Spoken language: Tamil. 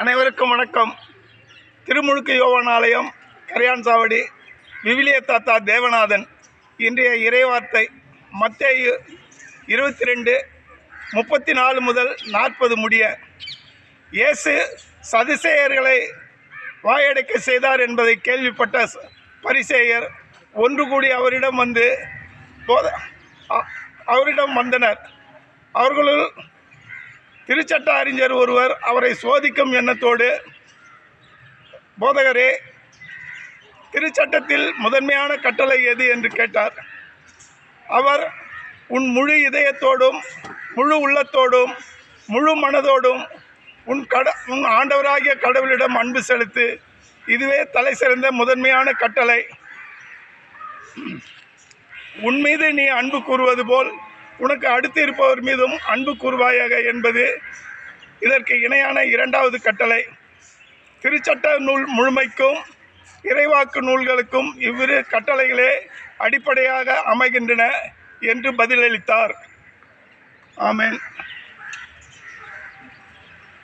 அனைவருக்கும் வணக்கம். திருமுழுக்கு யோவான் ஆலயம் கரையான் சாவடி விவிலிய தாத்தா தேவநாதன். இன்றைய இறைவார்த்தை மத்தேயு இருபத்தி ரெண்டு முப்பத்தி நாலு முதல் நாற்பது முடிய இயேசு சதிசேயர்களை வாயடைக்க செய்தார் என்பதை கேள்விப்பட்ட பரிசேயர் ஒன்று கூடி அவரிடம் வந்து போத அவரிடம் வந்தனர். அவர்களுள் திருச்சட்ட அறிஞர் ஒருவர் அவரை சோதிக்கும் எண்ணத்தோடு போதகரே திருச்சட்டத்தில் முதன்மையான கட்டளை எது? என்று கேட்டார். அவர் உன் முழு இதயத்தோடும் முழு உள்ளத்தோடும் முழு மனதோடும் உன் கட உன் ஆண்டவராகிய கடவுளிடம் அன்பு செலுத்து. இதுவே தலை சிறந்த முதன்மையான கட்டளை. உன் மீது நீ அன்பு கூறுவது போல் உனக்கு அடுத்து இருப்பவர் மீதும் அன்பு கூறுவாயாக என்பது இதற்கு இணையான இரண்டாவது கட்டளை. திருச்சட்ட நூல் முழுமைக்கும் இறைவாக்கு நூல்களுக்கும் இவ்விரு கட்டளைகளே அடிப்படையாக அமைகின்றன என்று பதிலளித்தார். ஆமேன்.